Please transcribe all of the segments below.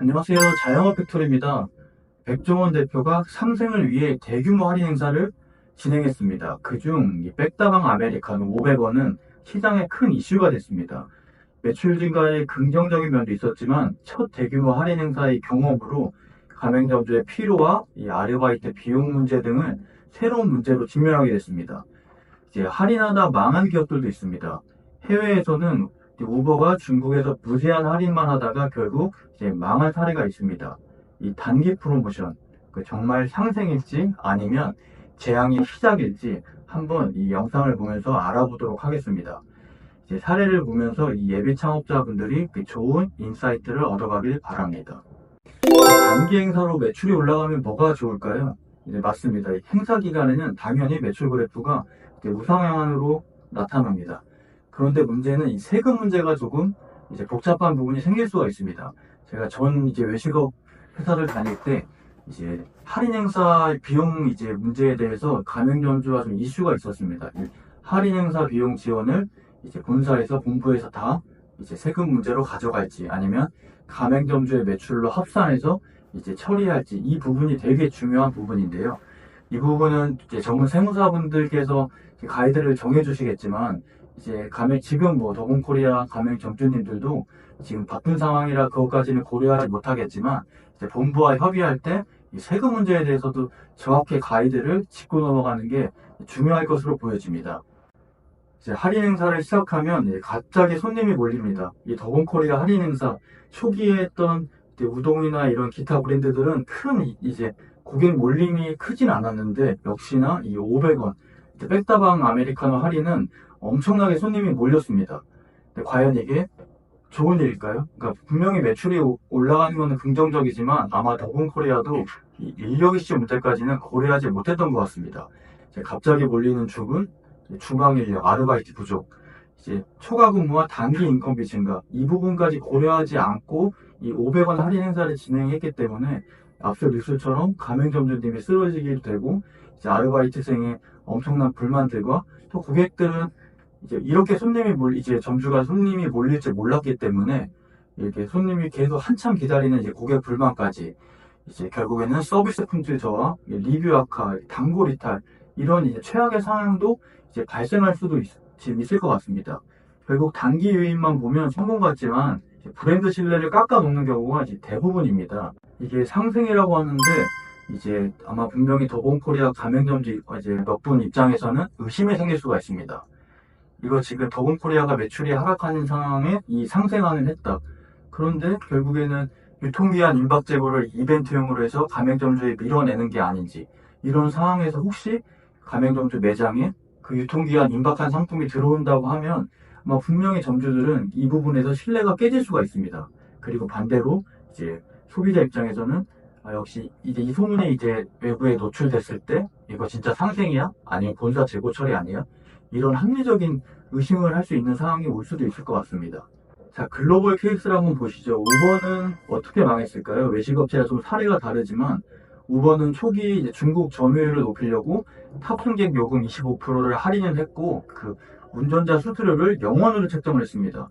안녕하세요. 자영업 팩토리입니다. 백종원 대표가 상생을 위해 대규모 할인 행사를 진행했습니다. 그중 이 백다방 아메리카노 500원은 시장에 큰 이슈가 됐습니다. 매출 증가에 긍정적인 면도 있었지만 첫 대규모 할인 행사의 경험으로 가맹점주의 피로와 이 아르바이트 비용 문제 등을 새로운 문제로 직면하게 됐습니다. 이제 할인하다 망한 기업들도 있습니다. 해외에서는 우버가 중국에서 무제한 할인만 하다가 결국 이제 망한 사례가 있습니다. 이 단기 프로모션, 그 정말 상생일지 아니면 재앙의 시작일지 한번 이 영상을 보면서 알아보도록 하겠습니다. 이제 사례를 보면서 이 예비 창업자분들이 그 좋은 인사이트를 얻어가길 바랍니다. 단기 행사로 매출이 올라가면 뭐가 좋을까요? 이제 맞습니다. 이 행사 기간에는 당연히 매출 그래프가 우상향으로 나타납니다. 그런데 문제는 이 세금 문제가 조금 이제 복잡한 부분이 생길 수가 있습니다. 제가 전 이제 외식업 회사를 다닐 때 이제 할인 행사 비용 이제 문제에 대해서 가맹점주와 좀 이슈가 있었습니다. 이 할인 행사 비용 지원을 이제 본사에서 본부에서 다 이제 세금 문제로 가져갈지 아니면 가맹점주의 매출로 합산해서 이제 처리할지 이 부분이 되게 중요한 부분인데요. 이 부분은 이제 전문 세무사분들께서 가이드를 정해주시겠지만 이제 가맹 지금 뭐 더본코리아 가맹 점주님들도 지금 바쁜 상황이라 그것까지는 고려하지 못하겠지만 이제 본부와 협의할 때이 세금 문제에 대해서도 정확히 가이드를 짚고 넘어가는 게 중요할 것으로 보여집니다. 이제 할인 행사를 시작하면 갑자기 손님이 몰립니다. 이 더본코리아 할인 행사 초기에 했던 우동이나 이런 기타 브랜드들은 큰 이- 이제 고객 몰림이 크진 않았는데 역시나 이 500원 백다방 아메리카노 할인은 엄청나게 손님이 몰렸습니다. 근데 과연 이게 좋은 일일까요? 그러니까 분명히 매출이 오- 올라가는 것은 긍정적이지만 아마 더본 코리아도 이 인력 이슈 문제까지는 고려하지 못했던 것 같습니다. 갑자기 몰리는 축은 주방 인력, 아르바이트 부족, 이제 초과 근무와 단기 인건비 증가 이 부분까지 고려하지 않고 이 500원 할인 행사를 진행했기 때문에 앞서 뉴스처럼 가맹점주님이 쓰러지기도 되고 이제 아르바이트생의 엄청난 불만들과 또 고객들은 이제 이렇게 손님이 몰 이제 점주가 손님이 몰릴 줄 몰랐기 때문에 이렇게 손님이 계속 한참 기다리는 이제 고객 불만까지 이제 결국에는 서비스 품질 저하, 리뷰 악화, 단골 이탈 이런 이제 최악의 상황도 이제 발생할 수도 있, 있을 것 같습니다. 결국 단기 유인만 보면 성공 같지만 브랜드 신뢰를 깎아놓는 경우가 이제 대부분입니다. 이게 상승이라고 하는데 이제 아마 분명히 더본코리아 가맹점주 이제 몇 분 입장에서는 의심이 생길 수가 있습니다. 이거 지금 더본코리아가 매출이 하락하는 상황에 이 상생안을 했다. 그런데 결국에는 유통기한 임박 제보를 이벤트용으로 해서 가맹점주에 밀어내는 게 아닌지 이런 상황에서 혹시 가맹점주 매장에 그 유통기한 임박한 상품이 들어온다고 하면 아마 분명히 점주들은 이 부분에서 신뢰가 깨질 수가 있습니다. 그리고 반대로 이제 소비자 입장에서는 아, 역시 이제 이 소문이 이제 외부에 노출됐을 때 이거 진짜 상생이야? 아니면 본사 재고 처리 아니야? 이런 합리적인 의심을 할 수 있는 상황이 올 수도 있을 것 같습니다. 자, 글로벌 케이스를 한번 보시죠. 우버는 어떻게 망했을까요? 외식업체가 좀 사례가 다르지만 우버는 초기 중국 점유율을 높이려고 탑승객 요금 25%를 할인을 했고 그 운전자 수수료를 영원으로 책정을 했습니다.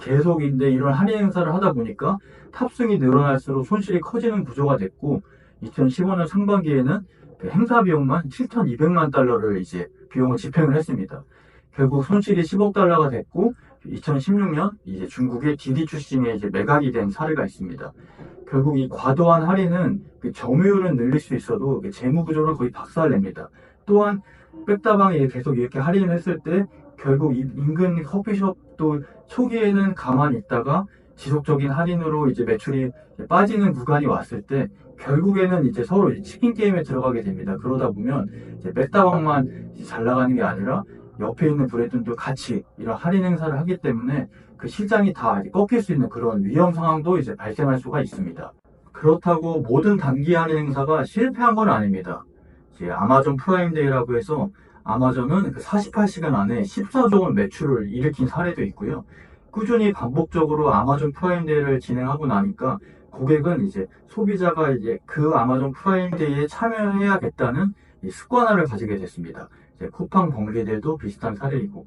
계속 이제 이런 할인 행사를 하다 보니까 탑승이 늘어날수록 손실이 커지는 구조가 됐고 2015년 상반기에는 그 행사 비용만 7,200만 달러를 이제 비용을 집행을 했습니다. 결국 손실이 10억 달러가 됐고 2016년 이제 중국의 디디 출신에 이제 매각이 된 사례가 있습니다. 결국 이 과도한 할인은 그 점유율은 늘릴 수 있어도 그 재무 구조를 거의 박살냅니다. 또한 백다방에 계속 이렇게 할인을 했을 때 결국 이 인근 커피숍도 초기에는 가만히 있다가 지속적인 할인으로 이제 매출이 빠지는 구간이 왔을 때 결국에는 이제 서로 치킨 게임에 들어가게 됩니다. 그러다 보면 이제 이제 잘 나가는 게 아니라 옆에 있는 브랜드도 같이 이런 할인 행사를 하기 때문에 그 시장이 다 꺾일 수 있는 그런 위험 상황도 이제 발생할 수가 있습니다. 그렇다고 모든 단기 할인 행사가 실패한 건 아닙니다. 이제 아마존 프라임데이라고 해서 아마존은 그 48시간 안에 14조 원 매출을 일으킨 사례도 있고요. 꾸준히 반복적으로 아마존 프라임데이를 진행하고 나니까 고객은 이제 소비자가 이제 그 아마존 프라임데이에 참여해야겠다는 이 습관화를 가지게 됐습니다. 이제 쿠팡 번개들도 비슷한 사례이고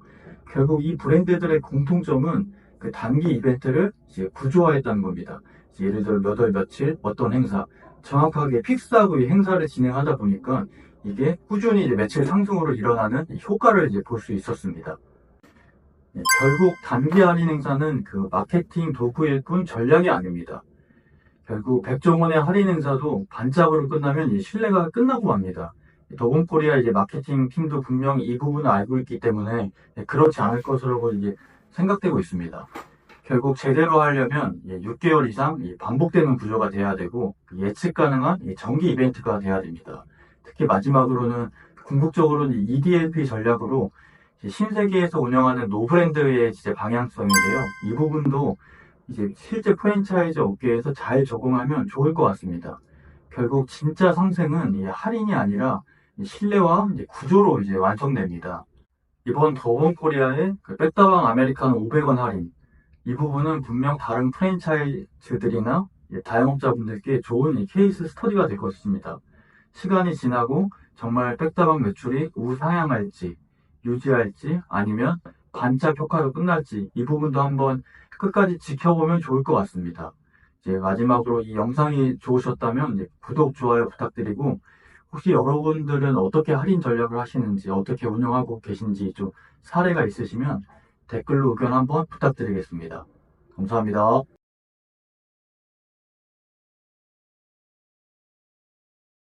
결국 이 브랜드들의 공통점은 그 단기 이벤트를 이제 구조화했다는 겁니다. 예를 들어 몇 월 며칠 어떤 행사 정확하게 픽스하고 이 행사를 진행하다 보니까 이게 꾸준히 이제 매출 상승으로 일어나는 이 효과를 이제 볼 수 있었습니다. 네, 결국 단기 할인 행사는 그 마케팅 도구일 뿐 전략이 아닙니다. 결국 백종원의 할인 행사도 반짝으로 끝나면 이 신뢰가 끝나고 맙니다. 더본 코리아 이제 마케팅 팀도 분명히 이 부분을 알고 있기 때문에 그렇지 않을 것으로 이제 생각되고 있습니다. 결국 제대로 하려면 6개월 이상 이 반복되는 구조가 돼야 되고 예측 가능한 이 정기 이벤트가 돼야 됩니다. 특히 마지막으로는 궁극적으로는 이 EDLP 전략으로 신세계에서 운영하는 노브랜드의 방향성인데요. 이 부분도 이제 실제 프랜차이즈 업계에서 잘 적용하면 좋을 것 같습니다. 결국 진짜 상생은 이 할인이 아니라 이 신뢰와 이제 구조로 이제 완성됩니다. 이번 더본 코리아의 그 백다방 아메리카노 500원 할인 이 부분은 분명 다른 프랜차이즈들이나 이 다영업자분들께 좋은 이 케이스 스터디가 될 것입니다. 시간이 지나고 정말 백다방 매출이 우상향할지 유지할지 아니면 반짝 효과로 끝날지 이 부분도 한번 끝까지 지켜보면 좋을 것 같습니다. 이제 마지막으로 이 영상이 좋으셨다면 구독, 좋아요 부탁드리고 혹시 여러분들은 어떻게 할인 전략을 하시는지 어떻게 운영하고 계신지 좀 사례가 있으시면 댓글로 의견 한번 부탁드리겠습니다. 감사합니다.